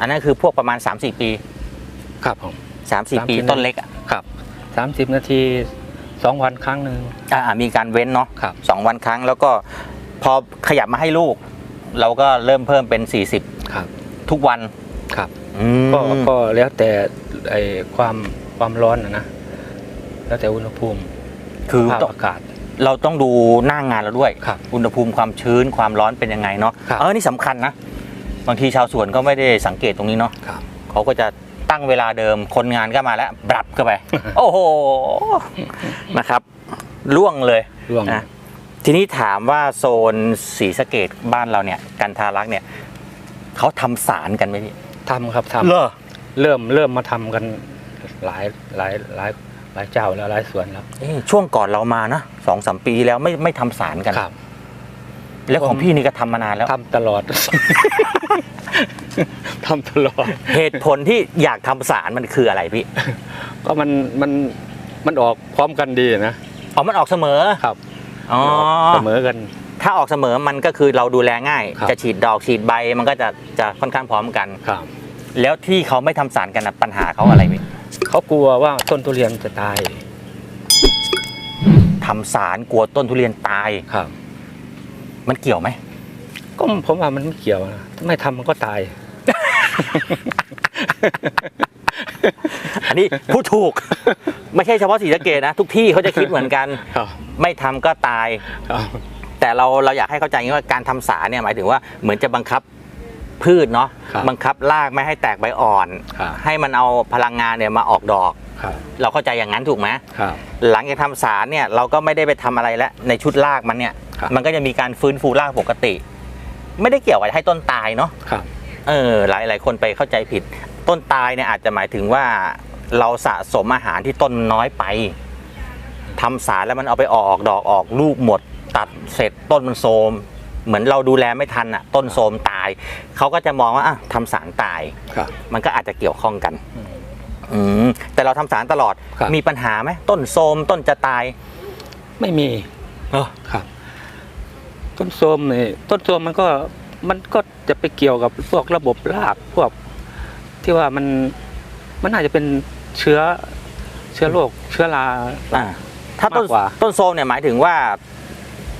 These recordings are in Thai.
อันนั้นคือพวกประมาณ 3-4 ปี ครับผม 3-4 ปี30 ต้นเล็กอะครับสามสิบนาทีสองวันครั้งหนึ่ง อ่ามีการเว้นเนาะครับ สองวันครั้งแล้วก็พอขยับมาให้ลูก เราก็เริ่มเพิ่มเป็น ครับ 40 ทุกวันครับ อืมก็ก็แล้วแต่ไอความความร้อนนะนะแล้วแต่อุณหภูมิคือสภาพต้องอากาศ เราต้องดูหน้างงานเราด้วย ครับอุณหภูมิความชื้นความร้อนเป็นยังไงเนาะครับ เออนี่สำคัญนะ บางทีชาวสวนก็ไม่ได้สังเกตตรงนี้เนาะครับเขาก็จะตั้งเวลาเดิมคนงานก็มาแล้วปรับเข้าไป โอ้โหนะครับล่วงเลยร่วงนะทีนี้ถามว่าโซนศรีสะเกดบ้านเราเนี่ย กันทารักษ์เนี่ยเขาทำสารกันไหมพี่ทำครับทำเหรอเริ่มเริ่มมาทำกันหลายหลายหลายหลายเจ้าแล้วหลายสวนแล้วเอ๊ะช่วงก่อนเรามานะสองสามปีที่แล้วไม่ไม่ทำสารกันครับ แล้วของพี่นี่ก็ทำมานานแล้ว ทำตลอด ทำตลอด เหตุผลที่อยากทำสารมันคืออะไรพี่ ก็มันมันมันออกพร้อมกันดีนะ อ๋อ มันออกเสมอ ครับอ๋อ เสมอกัน ถ้าออกเสมอมันก็คือเราดูแลง่าย ครับ จะฉีดดอกฉีดใบมันก็จะจะค่อนข้างพร้อมกัน ครับ แล้วที่เขาไม่ทำสารกันนะปัญหาเขาอะไรพี่เขากลัวว่าต้นทุเรียนจะตาย ทำสารกลัวต้นทุเรียนตาย ครับ มันเกี่ยวไหมก็ผมว่ามันไม่เกี่ยวนะถ้าไม่ทำมันก็ตาย อันนี้พูดถูก ไม่ใช่เฉพาะสีสะเกดนะ ทุกที่เขาจะคิดเหมือนกัน ครับไม่ทำก็ตาย ครับแต่เราเราอยากให้เข้าใจอย่างนี้ว่าการทำสารเนี่ยหมายถึงว่าเหมือนจะบังคับพืชเนาะครับบังคับรากไม่ให้แตกใบอ่อน ครับ ให้มันเอาพลังงานเนี่ยมาออกดอก ครับเราเข้าใจอย่างนั้นถูกไหมครับ หลังจากทำสารเนี่ยเราก็ไม่ได้ไปทำอะไรแล้วในชุดรากมันเนี่ยครับ มันก็จะมีการฟื้นฟูรากปกติ ไม่ได้เกี่ยวกับให้ต้นตายเนาะครับเออหลายหลายคนไปเข้าใจผิด ต้นตายเนี่ยอาจจะหมายถึงว่าเราสะสมอาหารที่ต้นน้อยไปทำสารแล้วมันเอาไปออกดอกออกลูกหมด ตัดเสร็จต้นมันโทรมเหมือนเราดูแลไม่ทันอะ ต้นโทรมตาย เขาก็จะมองว่าอะทำสารตายครับมันก็อาจจะเกี่ยวข้องกันอืมอืมแต่เราทำสารตลอดครับมีปัญหาไหมต้นโทรมต้นจะตาย ไม่มีเออครับ ต้นโทรมนี่ต้นโทรมมันก็มันก็จะไปเกี่ยวกับพวกระบบรากพวกที่ว่ามันมันน่าจะเป็นเชื้อเชื้อโรคเชื้อราอ่าถ้าต้นมากกว่า ต้นโทรมเนี่ยหมายถึงว่า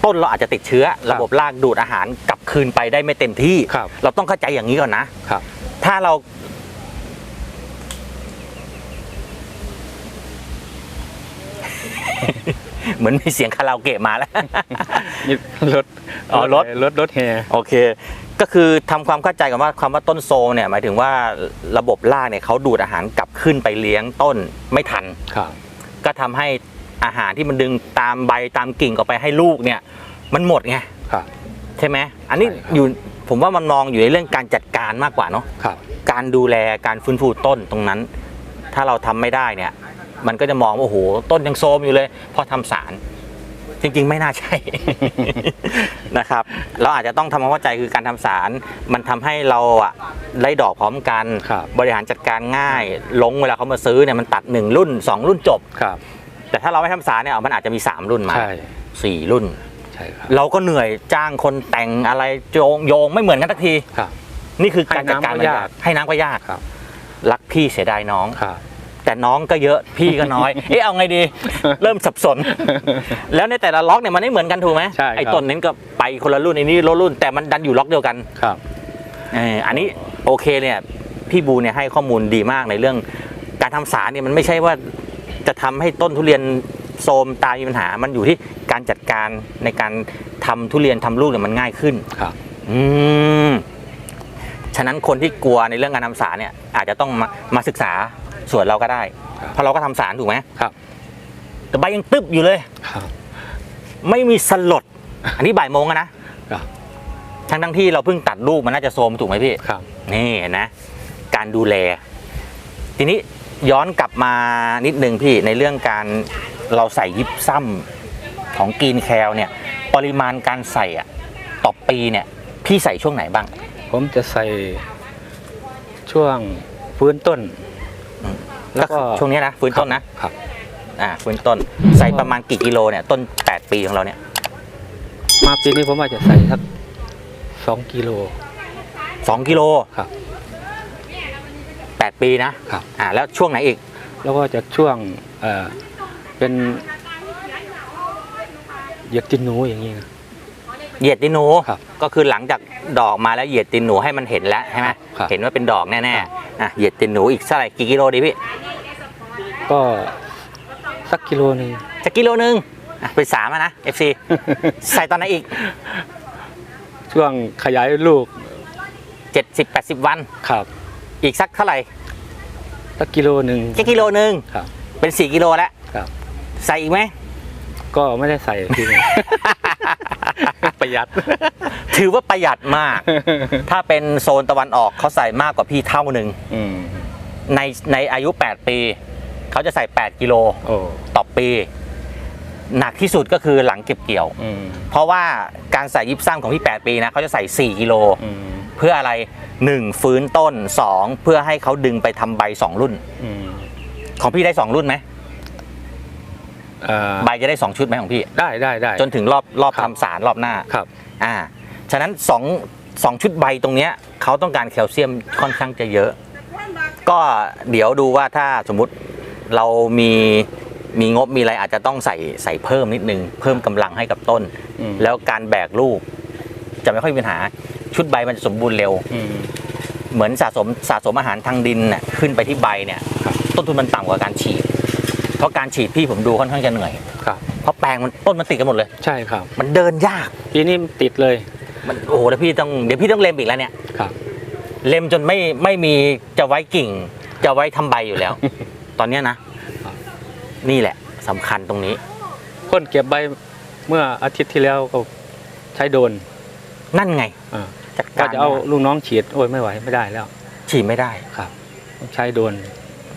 ต้นเราอาจจะติดเชื้อ ระบบรากดูดอาหารกลับคืนไปได้ไม่เต็มที่ ครับเราต้องเข้าใจอย่างนี้ก่อนนะครับ ถ้าเรา เหมือนมีเสียงคาราโอเกะมาแล้วนี่รถอ๋อรถรถรถแห่โอเค ก็คือทำความเข้าใจกันว่าคำว่าต้นโซมเนี่ยหมายถึงว่าระบบรากเนี่ยเขาดูดอาหารกลับขึ้นไปเลี้ยงต้นไม่ทันครับก็ทำให้อาหารที่มันดึงตามใบตามกิ่งออกไปให้ลูกเนี่ย มันหมดไงครับใช่ไหมอันนี้ใช่ครับอยู่ผมว่ามันมองอยู่ในเรื่องการจัดการมากกว่าเนาะครับการดูแลการฟื้นฟูต้นตรงนั้น ถ้าเราทำไม่ได้เนี่ย มันก็จะมองว่าโอ้โหต้นยังโซมอยู่เลยเพราะทำสาร จริงๆ ไม่น่าใช่ นะครับ เราอาจจะต้องทำความเข้าใจคือการทำสาร มันทำให้เราอะได้ดอกพร้อมกันครับบริหารจัดการง่าย ลงเวลาเขามาซื้อเนี่ยมันตัด 1 รุ่น 2 รุ่นจบครับ แต่ถ้าเราไม่ทำสารเนี่ยมันอาจจะมี 3 รุ่นมาใช่สี่รุ่นใช่ครับเราก็เหนื่อยจ้างคนแต่งอะไรโยงโยงไม่เหมือนกันทักทีครับนี่คือการจัดการให้น้ำก็ยากให้น้ำก็ยากครับรักพี่เสียดายน้องครับ แต่น้องก็เยอะพี่ก็น้อย เอ๊ะเอาไงดี เริ่มสับสน แล้วในแต่ละล็อกเนี่ยมันไม่เหมือนกันถูกไหมใช่ครับ ไอ้ต้นนั้นก็ไปคนละรุ่นไอ้นี่รถรุ่นแต่มันดันอยู่ล็อกเดียวกันครับ เอออันนี้โอเคเนี่ยพี่บูเนี่ยให้ข้อมูลดีมากในเรื่อง การทำสารเนี่ยมันไม่ใช่ว่าจะทำให้ต้นทุเรียนโทรมตายมีปัญหา มันอยู่ที่การจัดการในการทำทุเรียนทำลูกเนี่ยมันง่ายขึ้น ครับ อืม ฉะนั้นคนที่กลัวในเรื่องการทำสารเนี่ย อาจจะต้องมามาศึกษา ส่วนเราก็ได้ครับเพราะเราก็ทำสารถูกไหมครับ แต่ใบยังตึบอยู่เลยครับไม่มีสลด อันนี้บ่ายโมงอะนะครับทั้งทั้งๆที่เราเพิ่งตัดลูกมันน่าจะโทรมถูกไหมพี่ครับ นี่เห็นนะ การดูแล ทีนี้ย้อนกลับมานิดนึงพี่ในเรื่องการเราใส่ยิปซัมของกรีนแคลเนี่ย ปริมาณการใส่อะต่อปีเนี่ย พี่ใส่ช่วงไหนบ้าง ผมจะใส่ช่วงฟื้นต้นอืม แล้วก็ช่วงนี้นะฟื้นต้นนะครับอ่าฟื้นต้นใส่ประมาณกี่กิโลเนี่ยต้น 8 ปีของเราเนี่ย มาปีนี้ผมว่าจะใส่สักสองกิโลสองกิโลครับ8ปีนะครับอ่าแล้วช่วงไหนอีก แล้วก็จะช่วงเอ่อเป็นเหยียดตินหนูอย่างนี้นะเหยียดตินหนูครับ ก็คือหลังจากดอกมาแล้วเหยียดตินหนูให้มันเห็นแล้วใช่ไหมครับเห็นว่าเป็นดอกแน่ครับๆอะเหยียดตินหนูอีกเท่าไหร่กี่กิโลดีพี่ ก็สักกิโลหนึ่งจะกิโลนึงอะไปสามอะนะ FC ใส่ตอนไหนอีก ช่วงขยายลูก70 80 วัน ครับอีกสักเท่าไหร่สักกิโลหนึ่งแค่กิโลนึง ครับ เป็น 4 กิโลแล้ว ครับ ใส่อีกไหม ก็ไม่ได้ใส่ทีนี้ ประหยัด ถือว่าประหยัดมาก ถ้าเป็นโซนตะวันออกเขาใส่มากกว่าพี่เท่าหนึ่ง อืม ในในอายุ 8 ปี เขาจะใส่ 8 กิโลโอ้ต่อปี หนักที่สุดก็คือหลังเก็บเกี่ยว อืมเพราะว่าการใส่ยิบซ้ำของพี่ 8 ปีนะเขาจะใส่ 4 กิโล อืมเพื่ออะไร 1 ฟื้นต้น 2 เพื่อให้เขาดึงไปทำใบ 2 รุ่น อืมของพี่ได้ 2 รุ่นไหมเอ่อใบจะได้ 2 ชุดไหมของพี่ ได้ได้ได้ จนถึงรอบรอบครับ ทำสารรอบหน้า ครับ อ่า ฉะนั้น2งชุดใบตรงเนี้ยเขาต้องการแคลเซียมค่อนข้างจะเยอะ ก็เดี๋ยวดูว่าถ้าสมมุติ เรามีมีงบมีอะไรอาจจะต้องใส่ใส่เพิ่มนิดนึง เพิ่มกำลังให้กับต้นอืมแล้วการแบกลูก จะไม่ค่อยมีปัญหา ชุดใบมันจะสมบูรณ์เร็วอืมเหมือนสะสมสะสมอาหารทางดินน่ะขึ้นไปที่ใบเนี่ยครับต้นทุนมันต่ำกว่าการฉีด เพราะการฉีดพี่ผมดูค่อนข้างจะเหนื่อยครับเพราะแปลงมันต้นมันติดกันหมดเลย ใช่ครับ มันเดินยากปีนี้ติดเลย มันโอ้โหแล้วพี่ต้องเดี๋ยวพี่ต้องเล็มอีกแล้วเนี่ยครับ เล็มจนไม่ไม่มีจะไว้กิ่ง จะไว้ทำใบอยู่แล้วต อนเนี้ยนะครับนี่แหละสำคัญตรงนี้คนเก็บใบเมื่ออาทิตย์ที่แล้วก็ใช้โดรนนั่นไงอ่าจัดก็การจะเอาลูกน้องฉีดโอ้ยไม่ไหวไม่ได้แล้วฉีดไม่ได้ครับต้องใช้โดรน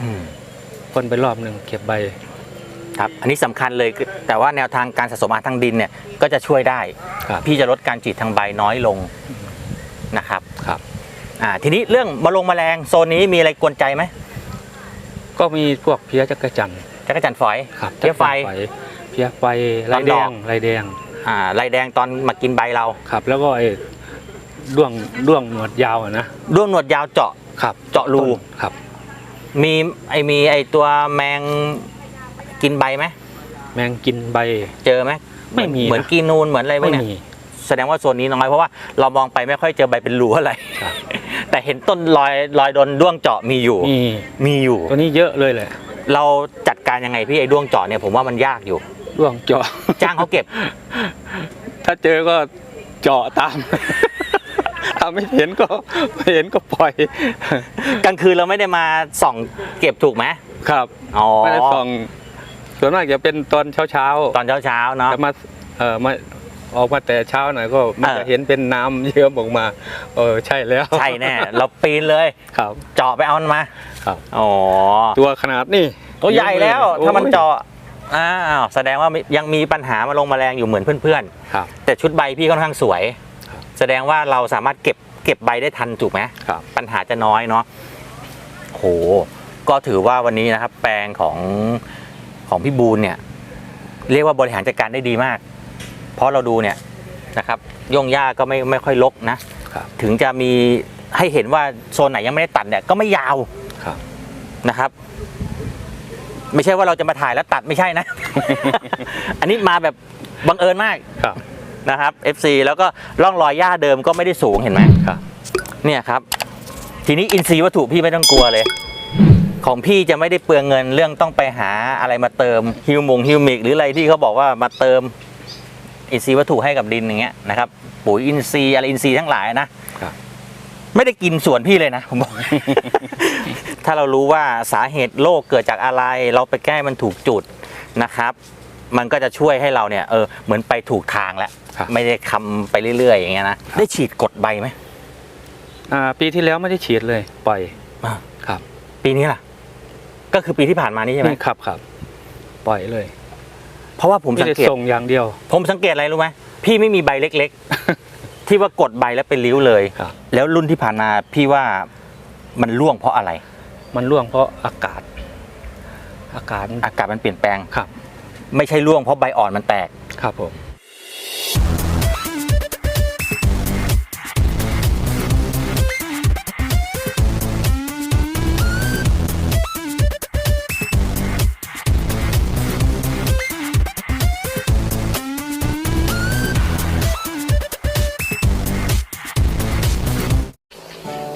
อืม พ่นไปรอบหนึ่งเก็บใบ ครับ อันนี้สำคัญเลยคือแต่ว่าแนวทางการสะสมอาหารทางดินเนี่ยก็จะช่วยได้ ครับพี่จะลดการฉีดทางใบน้อยลงนะครับครับ อ่าทีนี้เรื่องมะลงแมลงโซนนี้มีอะไรกวนใจไหม ก็มีพวกเพี้ยจักรจันทร์จักรจันทร์ฝอยครับเพี้ยไฟจักรจันทร์เพี้ยไฟตลาอนยแดดอกงลายแดงอ่าลายแดงตอนมากินใบเราครับ แล้วก็ไอ้ด้วงด้วงหนวดยาวอะนะด้วงหนวดยาวเจาะครับ เจาะรูต้นครับ มีไอมีไอตัวแมงกินใบไหมแมงกินใบเจอไหมไม่มีเหมือนนะกีนูนเหมือนอะไรพวไม่กเนี้ยมีแสดงว่าโซนนี้น้อยเพราะว่าเรามองไปไม่ค่อยเจอใบเป็นรูอะไรครับ แต่เห็นต้นรอยรอยโดนด้วงเจาะมีอยู่ มีมีอยู่ ตัวนี้เยอะเลยแหละเราจัดการยังไงพี่ไอ้ด้วงเจาะเนี่ยผมว่ามันยากอยู่ด้วงเจาะ จ้างเขาเก็บ ถ้าเจอก็เจาะตาม ถ้าไม่เห็นก็ไม่เห็นก็ปล่อย กลางคืนเราไม่ได้มาส่องเก็บถูกไหมครับอ๋อไม่ได้ส่องส่วนมากจะเป็นตอนเช้าเช้าๆตอนเช้าเช้าๆเนาะจะมาเออมา ออกมาแต่เช้าหน่อยก็มันเออจะเห็นเป็นน้ำเยิ้มออกมา เออใช่แล้วใช่แน่เราปีนเลยครับ เจาะไปเอามันมาครับอ๋อตัวขนาดนี้ตัวใหญ่แล้วโอ้ยถ้ามันเจาะอ้าวแสดงว่ายังมีปัญหามาลงแมลงอยู่เหมือนเพื่อนครับๆแต่ชุดใบพี่ค่อนข้างสวยครับแสดงว่าเราสามารถเก็บเก็บใบได้ทันถูกไหมครับปัญหาจะน้อยเนาะโหก็ถือว่าวันนี้นะครับ แปลงของของพี่บูลเนี่ย เรียกว่าบริหารจัดการได้ดีมาก เพราะเราดูเนี่ยนะครับย่งหญ้าก็ไม่ไม่ค่อยรกนะครับถึงจะมีให้เห็นว่าโซนไหนยังไม่ได้ตัดเนี่ยก็ไม่ยาวครับนะครับ ไม่ใช่ว่าเราจะมาถ่ายแล้วตัดไม่ใช่นะ อันนี้มาแบบบังเอิญมากครับนะครับ FC แล้วก็ร่องรอยหญ้าเดิมก็ไม่ได้สูงเห็นไหมครับเนี่ยครับ ทีนี้อินทรีย์วัตถุพี่ไม่ต้องกลัวเลย ของพี่จะไม่ได้เปลืองเงินเรื่องต้องไปหาอะไรมาเติมฮิวมงฮิวมิกหรืออะไรที่เขาบอกว่ามาเติม อินทรีย์วัตถุให้กับดินอย่างเงี้ยนะครับปุ๋ยอินทรีย์อะไรอินทรีย์ทั้งหลายนะครับไม่ได้กินส่วนพี่เลยนะผมบอก ถ้าเรารู้ว่าสาเหตุโรคเกิดจากอะไร เราไปแก้มันถูกจุดนะครับ มันก็จะช่วยให้เราเนี่ยเออเหมือนไปถูกทางแล้ว ครับไม่ได้คำไปเรื่อยๆอย่างเงี้ยนะได้ฉีดกดใบไหมอ่าปีที่แล้วไม่ได้ฉีดเลย ปล่อยอ่าครับปีนี้ล่ะ ก็คือปีที่ผ่านมานี่ใช่ไหมนี่ครับครับ ปล่อยเลย เพราะว่าผมไม่สังได้เกตส่งอย่างเดียว ผมสังเกตอะไรรู้ไหมพี่ไม่มีใบเล็ก ๆ ที่ว่ากดใบแล้วเป็นริ้วเลยครับแล้วรุ่นที่ผ่านมาพี่ว่ามันร่วงเพราะอะไร มันร่วงเพราะอากาศ อากาศอากาศมันเปลี่ยนแปลงครับ ไม่ใช่ร่วงเพราะใบอ่อนมันแตกครับผม